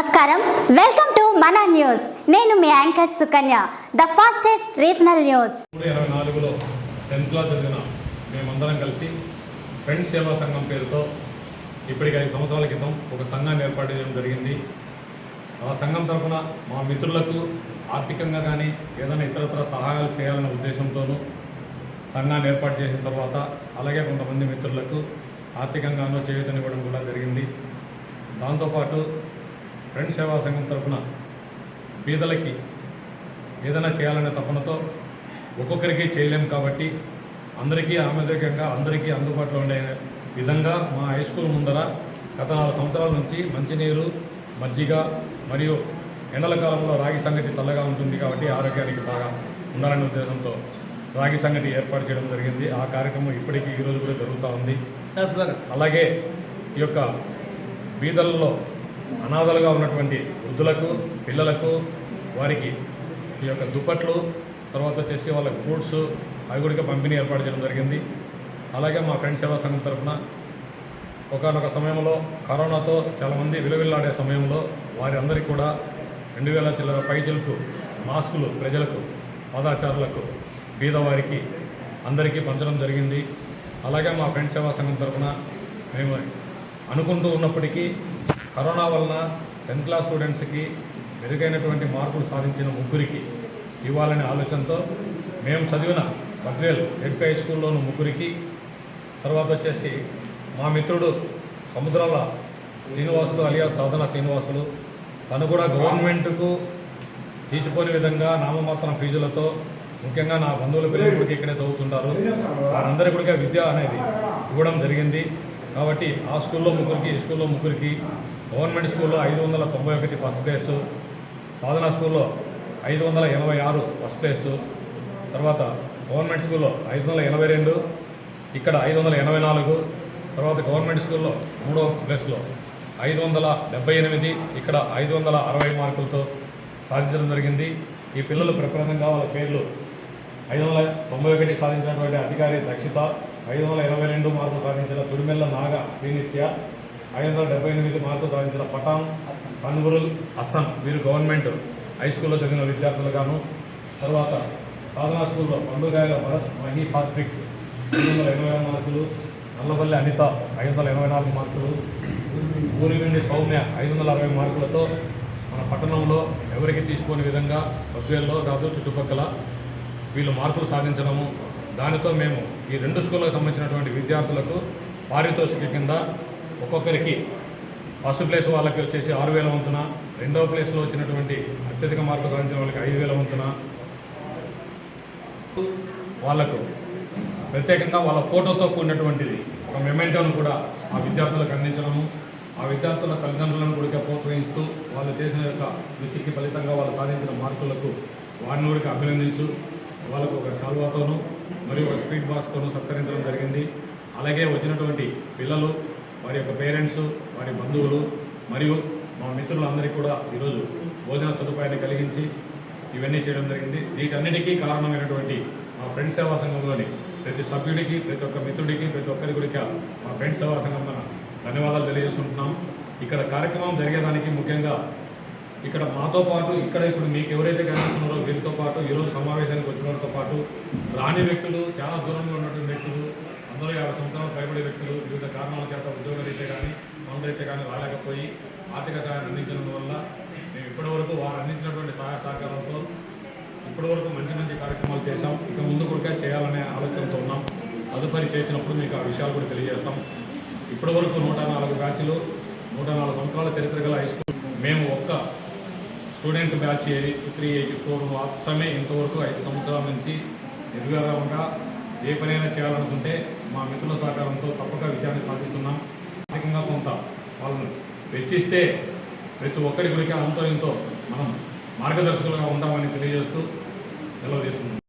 నమస్కారం. Welcome to మన news నేను మీ anchor Sukanya the fastest regional news మూడు ఇరవై నాలుగులో టెన్త్లో చదివిన మేమందరం కలిసి ఫ్రెండ్స్ సేవా సంఘం పేరుతో ఇప్పటికి ఐదు సంవత్సరాల క్రితం ఒక సంఘాన్ని ఏర్పాటు చేయడం జరిగింది. ఆ సంఘం తరఫున మా మిత్రులకు ఆర్థికంగా కానీ ఏదైనా ఇతరత్ర సహాయాలు చేయాలనే ఉద్దేశంతోనూ సంఘాన్ని ఏర్పాటు చేసిన తర్వాత అలాగే కొంతమంది మిత్రులకు ఆర్థికంగానూ చేయూతనివ్వడం కూడా జరిగింది. దాంతోపాటు ఫ్రెండ్స్ సేవా సంఘం తరఫున పేదలకి ఏదైనా చేయాలనే తపనతో ఒక్కొక్కరికి చేయలేం కాబట్టి అందరికీ ఆమోదకంగా అందరికీ అందుబాటులో ఉండే విధంగా మా హై స్కూల్ ముందర గత నాలుగు సంవత్సరాల నుంచి మంచినీరు మజ్జిగ మరియు ఎండల కాలంలో రాగి సంగటి చల్లగా ఉంటుంది కాబట్టి ఆరోగ్యానికి బాగా ఉండాలనే ఉద్దేశంతో రాగి సంగటి ఏర్పాటు చేయడం జరిగింది. ఆ కార్యక్రమం ఇప్పటికీ ఈరోజు కూడా జరుగుతూ ఉంది. అలాగే ఈ యొక్క బీదలలో అనాథలుగా ఉన్నటువంటి వృద్ధులకు పిల్లలకు వారికి ఈ యొక్క దుప్పట్లు తర్వాత వచ్చేసి వాళ్ళకి ఫ్రూట్స్ అవి కూడా పంపిణీ ఏర్పాటు చేయడం జరిగింది. అలాగే మా ఫ్రెండ్ సేవా సంఘం తరఫున ఒకనొక సమయంలో కరోనాతో చాలామంది విలువిల్లాడే సమయంలో వారి అందరికీ కూడా రెండు వేల చిల్లర పైజలకు మాస్కులు ప్రజలకు పాదాచారులకు బీదవారికి అందరికీ పంచడం జరిగింది. అలాగే మా ఫ్రెండ్ సేవా సంఘం తరఫున మేము అనుకుంటూ ఉన్నప్పటికీ కరోనా వలన టెన్త్ క్లాస్ స్టూడెంట్స్కి మెరుగైనటువంటి మార్కులు సాధించిన ముగ్గురికి ఇవ్వాలనే ఆలోచనతో మేము చదివిన బద్వేల్ ఎడ్పీ హై స్కూల్లోని ముగ్గురికి తర్వాత వచ్చేసి మా మిత్రుడు సముద్రాల శ్రీనివాసులు అలియా సాధన శ్రీనివాసులు తను కూడా గవర్నమెంట్కు తీర్చుకోని విధంగా నామమాత్రం ఫీజులతో ముఖ్యంగా నా బంధువుల పిల్లలు కూడా ఇక్కడే చదువుతుంటారు. వారందరికీ కూడా విద్య అనేది ఇవ్వడం జరిగింది. కాబట్టి ఆ స్కూల్లో ముగ్గురికి ఈ స్కూల్లో ముగ్గురికి గవర్నమెంట్ స్కూల్లో ఐదు వందల తొంభై ఒకటి ఫస్ట్ ప్లేసు సాధన స్కూల్లో ఐదు వందల ఎనభై ఆరు ఫస్ట్ ప్లేసు తర్వాత గవర్నమెంట్ స్కూల్లో ఐదు వందల ఎనభై రెండు ఇక్కడ ఐదు వందల ఎనభై నాలుగు తర్వాత గవర్నమెంట్ స్కూల్లో మూడో ప్లేస్లో ఐదు వందల డెబ్బై ఎనిమిది ఇక్కడ ఐదు వందల అరవై మార్కులతో సాధించడం జరిగింది. ఈ పిల్లలు ప్రప్రదంగా వాళ్ళ పేర్లు ఐదు వందల తొంభై ఒకటి సాధించినటువంటి అధికారి దక్షిత ఐదు వందల ఎనభై రెండు మార్కులు సాధించిన తుడిమెల్ల నాగ శ్రీనిత్య ఐదు వందల డెబ్బై ఎనిమిది మార్కులు సాధించిన పఠాన్ కన్గురుల్ అస్సాం వీరు గవర్నమెంట్ హై స్కూల్లో చదివిన విద్యార్థులుగాను తర్వాత సాధనా స్కూల్లో పండుగాయల భరత్ మహి సాత్విక్ ఐదు వందల ఎనభై ఆరు మార్కులు నల్లపల్లి అనిత ఐదు వందల ఎనభై నాలుగు మార్కులు సూర్యగండి సౌమ్య ఐదు వందల అరవై మార్కులతో మన పట్టణంలో ఎవరికి తీసుకోని విధంగా బద్వేల్లో కాదు చుట్టుపక్కల వీళ్ళు మార్కులు సాధించడము. దానితో మేము ఈ రెండు స్కూళ్ళకు సంబంధించినటువంటి విద్యార్థులకు పారితోషిక కింద ఒక్కొక్కరికి ఫస్ట్ ప్లేస్ వాళ్ళకి వచ్చేసి ఆరు వేల వంతున రెండవ ప్లేస్లో వచ్చినటువంటి అత్యధిక మార్కులు సాధించిన వాళ్ళకి ఐదు వేల వంతున. వాళ్ళకు ప్రత్యేకంగా వాళ్ళ ఫోటోతో కూడినటువంటిది ఒక మెమెంటోను కూడా ఆ విద్యార్థులకు అందించడము ఆ విద్యార్థుల తల్లిదండ్రులను కూడా ప్రోత్సహిస్తూ వాళ్ళు చేసిన యొక్క కృషికి ఫలితంగా వాళ్ళు సాధించిన మార్కులకు వారిని కూడా అభినందించు. వాళ్ళకు ఒక శాల్వాతోనూ మరియు ఒక స్పీడ్ బాక్స్తోనూ సత్కరించడం జరిగింది. అలాగే వచ్చినటువంటి పిల్లలు వారి యొక్క పేరెంట్స్ వారి బంధువులు మరియు మా మిత్రులందరికీ కూడా ఈరోజు భోజన సదుపాయాన్ని కలిగించి ఇవన్నీ చేయడం జరిగింది. వీటన్నిటికీ కారణమైనటువంటి మా ఫ్రెండ్ సేవా సంఘంలోని ప్రతి సభ్యుడికి ప్రతి ఒక్క మిత్రుడికి ప్రతి ఒక్కరి గురిక మా ఫ్రెండ్ సేవా సంఘం ధన్యవాదాలు తెలియజేస్తుంటున్నాం ఇక్కడ కార్యక్రమం జరిగేదానికి ముఖ్యంగా ఇక్కడ మాతో పాటు ఇక్కడ ఇప్పుడు మీకు ఎవరైతే కనిపిస్తున్నారో వీరితో పాటు ఈరోజు సమావేశానికి వచ్చిన వారితో పాటు రాని వ్యక్తులు చాలా దూరంలో ఉన్నటువంటి వ్యక్తులు అందరూ యాభై సంవత్సరాలు పైబడే వ్యక్తులు వివిధ కారణాల చేత ఉద్యోగ రీత్యా కానీ పనులైతే కానీ రాలేకపోయి ఆర్థిక సహాయం అందించడం వల్ల మేము ఇప్పటివరకు వారు అందించినటువంటి సహాయ సహకారాలతో ఇప్పటివరకు మంచి మంచి కార్యక్రమాలు చేశాం. ఇక ముందు కూడా చేయాలనే ఆలోచనతో ఉన్నాం. తదుపరి చేసినప్పుడు మీకు ఆ విషయాలు కూడా తెలియజేస్తాం. ఇప్పటివరకు నూట నాలుగు బ్యాచ్లు నూట నాలుగు సంవత్సరాల చరిత్ర గల హై స్కూల్ మేము ఒక్క student batch three eighty four మాత్రమే ఇంతవరకు ఐదు సంవత్సరాల నుంచి నిర్వీరంగా ఏ పనైనా చేయాలనుకుంటే మా మిత్రుల సహకారంతో తప్పక విజయాన్ని సాధిస్తున్నాం. ఆర్థికంగా కొంత వాళ్ళను వెచ్చిస్తే ప్రతి ఒక్కరి గురికి అంతో ఇంతో మనం మార్గదర్శకులుగా ఉంటామని తెలియజేస్తూ సెలవు తీసుకుంటున్నాం.